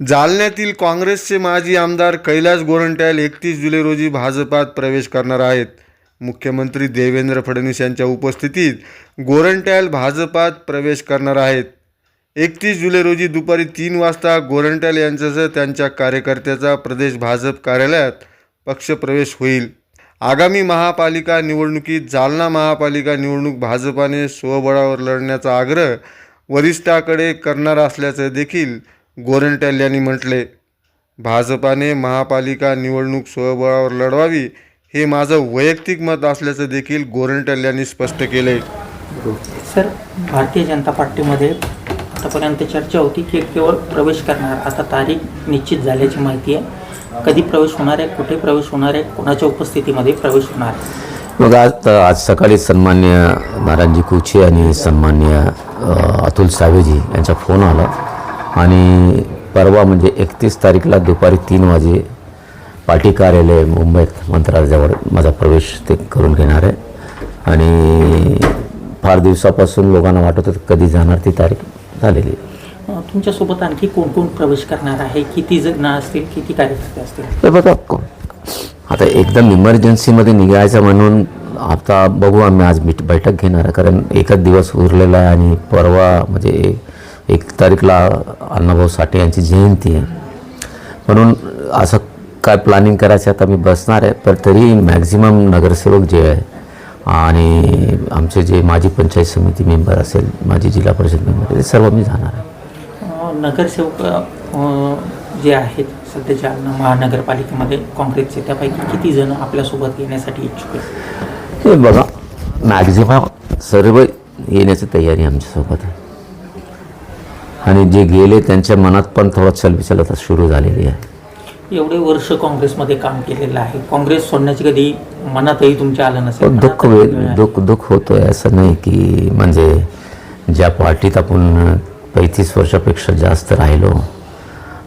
जालन्यातील काँग्रेसचे माजी आमदार कैलास गोरंट्याल एकतीस जुलै रोजी भाजपात प्रवेश करणार आहेत. मुख्यमंत्री देवेंद्र फडणवीस यांच्या उपस्थितीत गोरंट्याल भाजपात प्रवेश करणार आहेत. एकतीस जुलै रोजी दुपारी तीन वाजता गोरंट्याल यांच्यासह त्यांच्या कार्यकर्त्याचा प्रदेश भाजप कार्यालयात पक्षप्रवेश होईल. आगामी महापालिका निवडणुकीत जालना महापालिका निवडणूक भाजपाने स्वबळावर लढण्याचा आग्रह वरिष्ठाकडे करणार असल्याचं देखील गोरंट्याल यांनी म्हटले भाजपाने महापालिका निवडणूक स्वबळावर लढवावी हे माझं वैयक्तिक मत असल्याचं देखील गोरंट्याल यांनी स्पष्ट केले. सर भारतीय जनता पार्टीमध्ये आतापर्यंत चर्चा होती की केवळ प्रवेश करणार आता तारीख निश्चित झाल्याची माहिती आहे. कधी प्रवेश होणार आहे कुठे प्रवेश होणार आहे कोणाच्या उपस्थितीमध्ये प्रवेश होणार आहे? मग आज आज सकाळी सन्मान्य नारायणजी कुचे आणि सन्मान्य अतुल सावेजी यांचा फोन आला. आणि परवा म्हणजे एकतीस तारीखला दुपारी तीन वाजे पार्टी कार्यालय मुंबईत मंत्रालयाजवळ माझा प्रवेश ते करून घेणार आहे. आणि फार दिवसापासून लोकांना वाटत होतं कधी जाणार ती तारीख झालेली आहे. तुमच्यासोबत आणखी कोण कोण प्रवेश करणार आहे? किती जण असतील? किती कार्यकर्ते असतील? बघा को- आता एकदम इमर्जन्सीमध्ये निघायचं म्हणून आता बघू आम्ही आज मीट बैठक घेणार आहे. कारण एकच दिवस उरलेला आहे आणि परवा म्हणजे एक तारीखला अण्णाभाऊ साठे यांची जयंती आहे. म्हणून असं काय प्लॅनिंग करायचं आता मी बसणार आहे पण तरी मॅक्झिमम नगरसेवक जे आहे आणि आमचे जे माजी पंचायत समिती मेंबर असेल माजी जिल्हा परिषद मेंबर ते सर्व मी जाणार आहे. नगरसेवक जे आहेत सध्या जालना महानगरपालिकेमध्ये काँग्रेसचे त्यापैकी किती जण आपल्यासोबत येण्यासाठी इच्छुक आहेत? हे बघा मॅक्झिमम सर्व येण्याची तयारी आमच्यासोबत आहे. आणि जे गेले त्यांच्या मनात पण थोडा चलबिचल आता सुरू झालेली आहे. एवढे वर्ष काँग्रेसमध्ये काम केलेलं आहे. काँग्रेस सोडण्याची कधी मनातही तुमच्या आलं नसेल. दुःख. दुःख दुःख होतोय असं नाही की म्हणजे ज्या पार्टीत आपण पैतीस वर्षापेक्षा जास्त राहिलो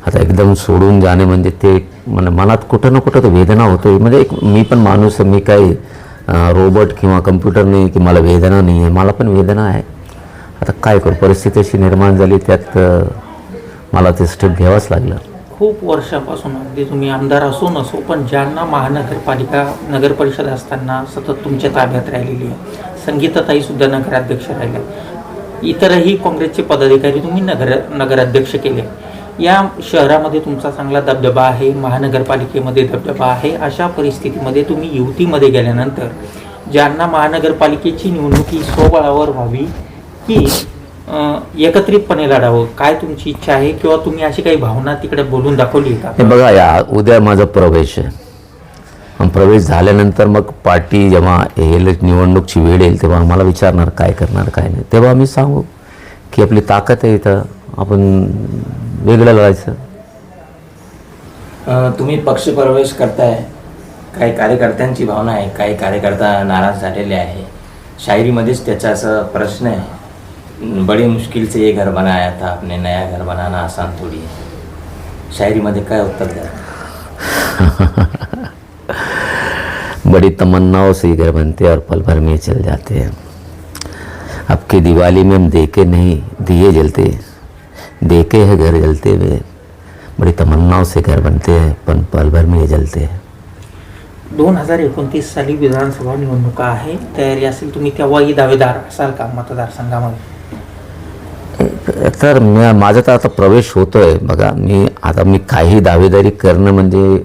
आता एकदम सोडून जाणे म्हणजे ते म्हणजे मनात कुठं ना कुठं तर वेदना होतोय. म्हणजे एक मी पण माणूस आहे मी काही रोबोट किंवा कम्प्युटर नाही की मला वेदना नाही आहे मला पण वेदना आहे. आता काय करू? परिस्थिती अशी निर्माण झाली त्यात मला ते स्टेप घ्यावंच लागलं. खूप वर्षापासून अगदी तुम्ही आमदार असो नसो पण ज्यांना महानगरपालिका नगर परिषद असताना सतत तुमच्या ताब्यात राहिलेली आहे संगीताताई सुद्धा नगराध्यक्ष राहिल्या. इतरही काँग्रेसचे पदाधिकारी तुम्ही नगर नगराध्यक्ष केले. या शहरामध्ये तुमचा चांगला दबदबा आहे महानगरपालिकेमध्ये दबदबा आहे अशा परिस्थितीमध्ये तुम्ही युतीमध्ये गेल्यानंतर ज्यांना महानगरपालिकेची निवडणूक ही स्वबळावर व्हावी की एकत्रितपणे लढावं. काय तुमची इच्छा आहे? किंवा तुम्ही अशी काही भावना तिकडे बोलून दाखवली हे का बघा या उद्या माझा प्रवेश आहे. प्रवेश झाल्यानंतर मग पार्टी जेव्हा येईल निवडणूकची वेळ येईल तेव्हा आम्हाला विचारणार काय करणार काय नाही. तेव्हा आम्ही सांगू की आपली ताकद आहे इथं. आपण वेगळं लढायचं. अ, तुम्ही पक्षप्रवेश करताय. काही कार्यकर्त्यांची भावना आहे. काही कार्यकर्ता नाराज झालेले आहे. शायरीमध्येच त्याचा असं प्रश्न आहे. बड़ी मुश्किल से ये घर बनाया था आपने नया घर बनाना आसान थोडी है। शायरी शायरीमध्ये काय उत्तर द्या बड़ी तमन्नाओं से घर बनते हैं और पल भर में चल जाते हैं। अब की दिवाली में हम देखे नहीं दिए जलते देखे हैं घर जलते हुए। बड़ी तमन्नाओं से घर बनते हैं पण पल भर में ये जलते हैं। दोन हज़ार एकोणतीस साली विधानसभा निवडणुका आहे तयारी असेल तुम्ही तेव्हाही दावेदार असाल का मतदारसंघामध्ये तर मी माझा तर आता प्रवेश होतो आहे बघा मी आता मी काही दावेदारी करणं म्हणजे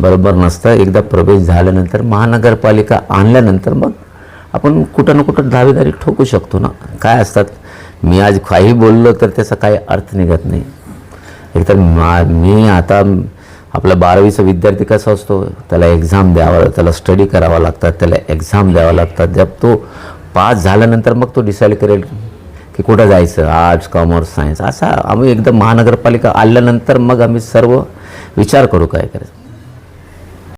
बरोबर नसतं. एकदा प्रवेश झाल्यानंतर महानगरपालिका आणल्यानंतर मग आपण कुठं ना कुठं दावेदारी ठोकू शकतो ना. काय असतात? मी आज काही बोललो तर त्याचा काही अर्थ निघत नाही. एकतर मा मी आता आपला बारावीचा विद्यार्थी कसा असतो? त्याला एक्झाम द्यावा त्याला स्टडी करावा लागतात त्याला एक्झाम द्यावा लागतात जब तो पास झाल्यानंतर मग तो डिसाईड करेल. की कुठं जायचं? आर्ट्स कॉमर्स सायन्स असा आम्ही एकदम महानगरपालिका आल्यानंतर मग आम्ही सर्व विचार करू काय करायचं.